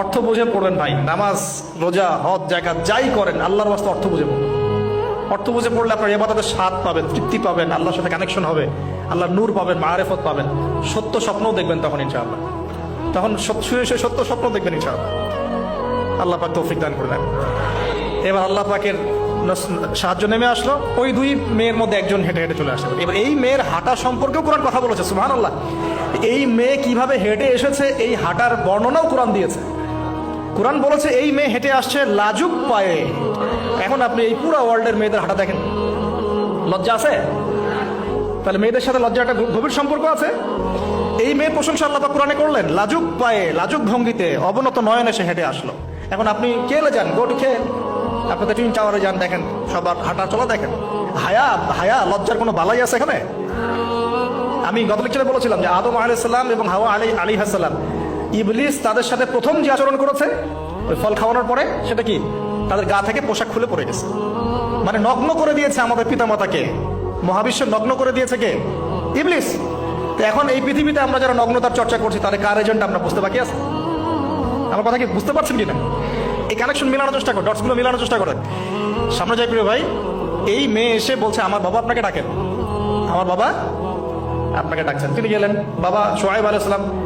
অর্থ বুঝে পড়বেন ভাই। নামাজ, রোজা, হজ জায়গা যাই করেন, আল্লাহর বাস্তে অর্থ বুঝে পড়বেন। অর্থ বুঝে পড়লে আপনার এবাদতের স্বাদ পাবেন, তৃপ্তি পাবেন, আল্লাহর সাথে কানেকশন হবে, আল্লাহর নূর পাবেন, মারেফত পাবেন। সত্য স্বপ্নও দেখবেন তখন, ইনশাআল্লাহ। তখন শুয়ে শুয়ে সত্য স্বপ্ন দেখবেন, ইনশাআল্লাহ। আল্লাহ পাক তৌফিক দান করে দেন। এবার আল্লাহ পাকের সাহায্য নেমে আসলো। ওই দুই মেয়ের মধ্যে একজন হেঁটে হেঁটে চলে আসলো। এবার এই মেয়ের হাঁটা সম্পর্কেও কোরআন কথা বলেছে সুহান আল্লাহ এই মেয়ে কীভাবে হেঁটে এসেছে, এই হাঁটার বর্ণনাও কোরআন দিয়েছে। কোরআন বলেছে, এই মেয়ে হেঁটে আসছে লাজুক পায়ে। এখন আপনি এই পুরো ওয়ার্ল্ডের মেয়েদের হাঁটা দেখেন। লজ্জা আছে? তাহলে মেয়েদের সাথে লজ্জা একটা গভ- গভীর সম্পর্ক আছে? এই মেয়ে প্রশংসা আল্লাহ কোরআনে করলেন, লাজুক পায়ে, লাজুক ভঙ্গিতে, অবনত নয়নে সে হেঁটে আসলো। এখন আপনি কেলে যান? গোট খেয়ে আপনাদের টুইন টাওয়ারে যান, দেখেন, সবার হাঁটা চলা দেখেন। হায়া হায়া, লজ্জার কোনো বালাই আছে এখানে? আমি গত লেকচারে বলেছিলাম যে আদম আলাইসাল্লাম এবং হাওয়া আলী আলী হাসাল্লাম ইবলিস তাদের সাথে প্রথম যে আচরণ করেছে, ওই ফল খাওয়ানোর পরে, সেটা কি? তাদের গা থেকে পোশাক খুলে পড়ে গেছে। মানে নগ্ন করে দিয়েছে আমাদের পিতামাতাকে। মহাবিশ্ব নগ্ন করে দিয়েছে কে? ইবলিস। তো এখন এই পৃথিবীতে আমরা যারা নগ্নতার চর্চা করছি তাহলে কার এজেন্ট আমরা বুঝতে বাকি আছে? আমার কথা কি বুঝতে পারছেন কিনা? এই কানেকশন মিলানোর চেষ্টা করো ডটসগুলো মিলানোর চেষ্টা করেন সামনে যাই প্রিয় ভাই, এই মেয়ে এসে বলছে, আমার বাবা আপনাকে ডাকেন। আমার বাবা আপনাকে ডাকছেন। তিনি গেলেন। বাবা সোহাইব আলাইসালাম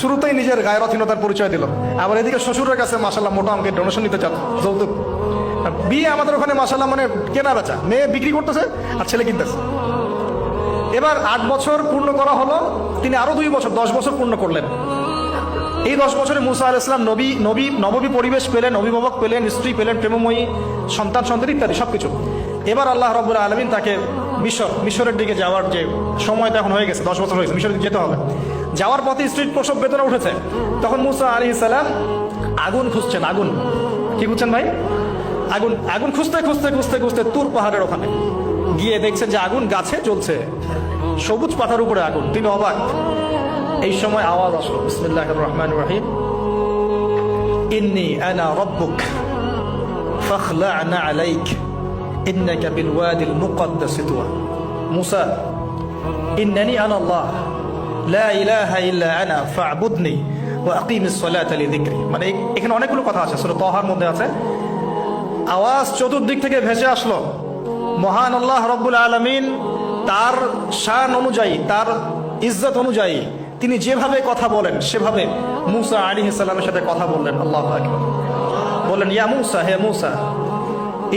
শুরুতেই নিজের গায়ের অধীনতার পরিচয় দিল। আবার এদিকে শ্বশুরের কাছে মাসাল্লাহ মোটা আমাকে ডোনেশন নিতে চান যৌতুক। বিয়ে আমাদের ওখানে মাসাল্লাহ মানে কেনা বেচা। মেয়ে বিক্রি করতেছে আর ছেলে কিনতেছে। এবার আট বছর পূর্ণ করা হলো, তিনি আরও দুই বছর, দশ বছর পূর্ণ করলেন। এই দশ বছরে মুসা আল ইসলাম নবী নবী নববী পরিবেশ পেলেন, অভিভাবক পেলেন, স্ত্রী পেলেন, প্রেমময়ী, সন্তান সন্তান ইত্যাদি, সবকিছু। এবার আল্লাহ রব্বুল আলমিন তাকে মিশর, মিশরের দিকে যাওয়ার যে সময় এখন হয়ে গেছে, দশ বছর হয়েছে মিশরের দিকে যেতে হবে। যাওয়ার পথে স্ত্রীর প্রসব বেদনা উঠেছে তখন মুসা আলী সালাম আগুন খুঁজছেন আগুন কি খুঁজছেন ভাই আগুন আগুন খুঁজতে খুঁজতে খুঁজতে খুঁজতে তুর পাহাড়ের ওখানে গিয়ে দেখছেন যে আগুন গাছে জ্বলছে সবুজ পাতার উপরে আগুন তিনি অবাক এই সময় আওয়াজ আসলো বিসমিল্লাহ রহমান রহিম ইন্নি আনা রব্বুক فاخلعنا عليك إنك بالوادي المقدس طوى موسى إنني أنا الله লা ইলাহা ইল্লা আনা ফাবুদনি ও আকিমিস সালাত আলি দিকরি মানে এখানে অনেকগুলো কথা আছে শুধু তহার মধ্যে আছে। আওয়াজ চতুর্দিক থেকে ভেসে আসলো। মহান আল্লাহ রব্বুল আলমিন তার শান অনুযায়ী, তার ইজ্জত অনুযায়ী তিনি যেভাবে কথা বলেন, সেভাবে মুসা আলী ইসাল্লামের সাথে কথা বললেন। আল্লাহ বললেন, ইয়া মুসা, হে মুসা,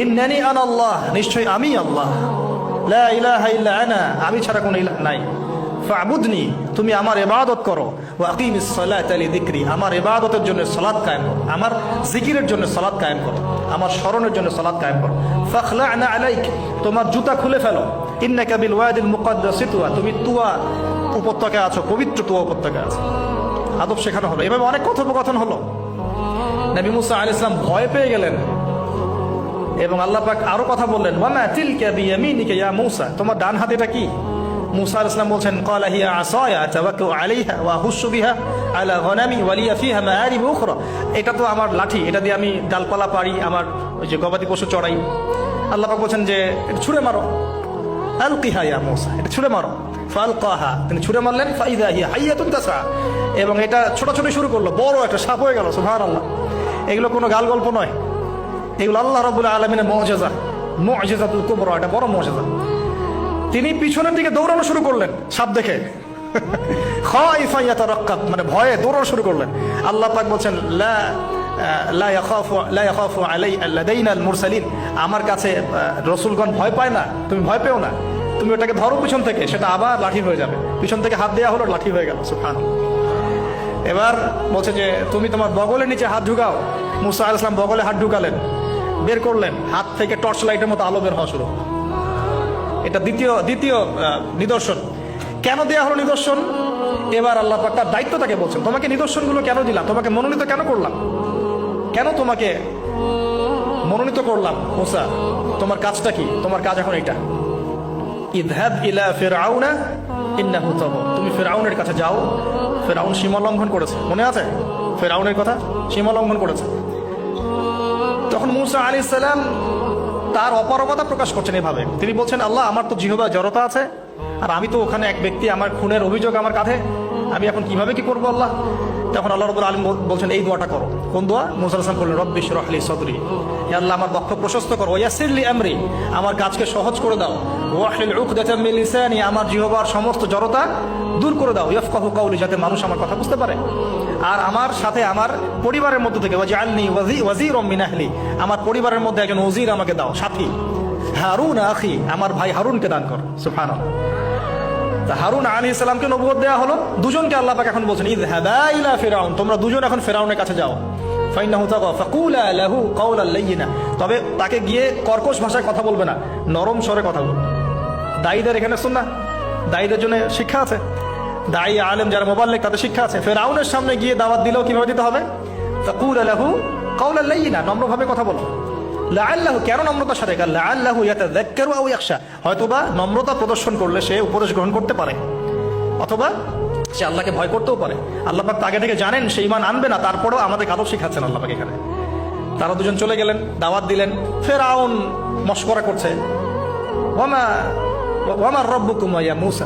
ইন্নানি আন আল্লাহ নিশ্চয় আমি আল্লাহ। লা ইলাহা ইল্লা আনা, আমি ছাড়া কোনো ইলাহ নাই। ফাবুদনি, তুমি আমার ইবাদত করো। ওয়া আকিমিস সালাতা লিযিকরি, আমার ইবাদতের জন্য সলাদ কায়েম করো। আমার জিকিরের জন্য সালাত কায়েম করো। আমার স্মরণের জন্য সালাত কায়েম করো। ফাখলা'না আলাইক, তোমার জুতা খুলে ফেলো। ইন্নাকা বিল ওয়াদিল মুকাদ্দাসি তুয়া তুমি তুয়া উপত্যকায় আছো, পবিত্র তুয়া উপত্যকায় আছো। আদব শেখানো হলো। এভাবে অনেক কথোপকথন হলো। নবী মুসা আলাইহিস সালাম ভয় পেয়ে গেলেন। এবং আল্লাহ পাক আরও কথা বললেন ওয়া ওয়ামা তিলকা বিয়ামিনিকা ইয়া মূসা? তোমার ডান হাতে এটা কি? মুসা আলাইহিস সালাম বলছেন, ক্বালা আসায়া, তাওয়াক্কাউ আলাইহা ওয়া হুশু বিহা আলা গনামি ওয়া লিয়া ফিহা মাআরিব উখরা। এটা তো আমার লাঠি, এটা দিয়ে আমি ডালপালা পারি আমার ওই যে গবাদি পশু চড়াই। আল্লাহ বলছেন যে ছুঁড়ে মারো। এটা ছুঁড়ে মারো। তিনি ছুঁড়ে মারলেন এবং এটা ছোটাছুটি শুরু করল, বড় একটা সাপ হয়ে গেল, সুবহানাল্লাহ। এগুলো কোনো গাল গল্প নয়। এগুলো আল্লাহ রবুল আলমিনের মজেজা, মজেজাতুল কুবরা, এটা বড় মজেজা। তিনি পিছনের দিকে দৌড়ানো শুরু করলেন, সাপ দেখে। মানে ভয়ে দৌড়ানো শুরু করলেন। আল্লাহ পাক বলছেন আমার কাছে রসুলগণ ভয় পায় না, তুমি ভয় পেও না। তুমি ওটাকে ধরো পিছন থেকে, সেটা আবার লাঠি হয়ে যাবে। পিছন থেকে হাত দেওয়া হলো, লাঠি হয়ে গেল, সুবহানাল্লাহ। এবার বলছে যে, তুমি তোমার বগলের নিচে হাত ঢুকাও। মুসা আল ইসলাম বগলে হাত ঢুকালেন, বের করলেন, হাত থেকে টর্চ লাইটের মতো আলো বের হওয়া শুরু। এটা দ্বিতীয় দ্বিতীয় নিদর্শন। কেন দেয়া হলো নিদর্শন? এবার আল্লাহ তার দায়িত্ব তাকে বলছেন, তোমাকে নিদর্শনগুলো কেন দিলাম? তোমাকে মনোনীত কেন করলাম? কেন তোমাকে মনোনীত করলাম? মুসা তোমার কাজটা কি? তোমার কাজ এখন এটা ইদহাব ইলা ফিরআউনা ইন্নাহু তাগা তুমি ফিরআউনের কাছে যাও। ফিরআউন সীমা লঙ্ঘন করেছে। মনে আছে? ফিরআউনের কথা? সীমা লঙ্ঘন করেছে। তখন মুসা আলী সালাম তার অপারগতা প্রকাশ করছেন এভাবে। তিনি বলছেন, আল্লাহ, আমার তো জিহবা জড়তা আছে, আর আমি তো ওখানে এক ব্যক্তি, আমার খুনের অভিযোগ আমার কাঁধে। আমি এখন কীভাবে কি করব আল্লাহ? তখন আল্লাহ রবুল আলম বলছেন, এই দোয়াটা করো। কোন দোয়া? মুসা আসলাম বললেন রব্বিশ রহলি সদরি। আল্লাহ, আমার বক্ষ প্রশস্ত করো। ইয়াসিরলি আমরি। আমার কাজকে সহজ করে দাও। ওয়াহলিল উকদাতাম মিন লিসানি। আমার জিহবার সমস্ত জড়তা দূর করে দাও। ইয়াফকাহু কাউলি যাতে মানুষ আমার কথা বুঝতে পারে। আর আমার সাথে আমার পরিবারের মধ্যে থেকে ওয়াজআলনি ওয়াজি ওয়াজির মিন আহলি, আমার পরিবারের মধ্যে একজন ওজির আমাকে দাও, সাথী। হারুন আখি, আমার ভাই হারুনকে দান কর তা হারুন আলী ইসলামকে নবুয়ত দেওয়া হলো, দুজনকে আল্লাহ এখন বলছেন ইদ হাদাইলা ফেরাউন, তোমরা দুজন এখন ফেরাউনের কাছে যাও। তবে তাকে গিয়ে কর্কশ ভাষায় কথা বলবে না, নরম স্বরে কথা বলবে। দায়ীদের এখানে শুন না দায়ীদের জন্য শিক্ষা আছে। দায়ী আলেম যারা মোবাল্লেক, তাদের শিক্ষা আছে। ফেরাউনের সামনে গিয়ে দাওয়াত দিলেও কীভাবে দিতে হবে? ফাকুলা লাহু কাওলাল লাইয়িনা নম্রভাবে কথা বলো। লাআল্লাহু, কেন নম্রতার সাথে? আও ইয়াখশা। হয়তোবা নম্রতা প্রদর্শন করলে সে উপদেশ গ্রহণ করতে পারে। অথবা সে আল্লাহকে ভয় করতেও পারে। আল্লাহ পাক আগে থেকে জানেন, সে ইমান আনবে না, তারপরেও আমাদের আদব শিখাচ্ছেন আল্লাহ পাক এখানে। তারা দুজন চলে গেলেন, দাওয়াত দিলেন। ফেরাউন মস্করা করছে। ওয়ামা, ওয়ামার রব্বুকুম ইয়া মূসা?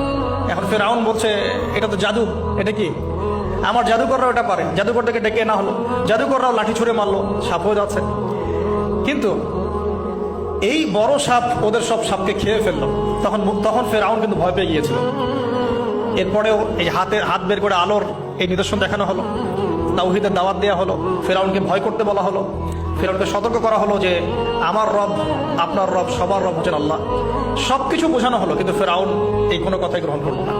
এখন ফেরাউন বলছে, এটা তো জাদু, এটা কি? আমার জাদুকররাও এটা পারে, জাদুকরটাকে ডেকে না হলো। জাদুকররাও লাঠি ছুঁড়ে মারলো, সাপ হয়ে যাচ্ছে। কিন্তু এই বড় সাপ ওদের সব সাপকে খেয়ে ফেলল। তখন তখন ফেরাউন কিন্তু ভয় পেয়ে গিয়েছিল। এরপরেও এই হাতে, হাত বের করে আলোর এই নিদর্শন দেখানো হলো। তাওহিদের দাওয়াত দেওয়া হলো। ফেরাউনকে ভয় করতে বলা হলো। ফেরাউনকে সতর্ক করা হলো যে আমার রব, আপনার রব, সবার রব হচ্ছেন আল্লাহ। সব কিছু বোঝানো হলো, কিন্তু ফেরাউন এই কোনো কথাই গ্রহণ করল না।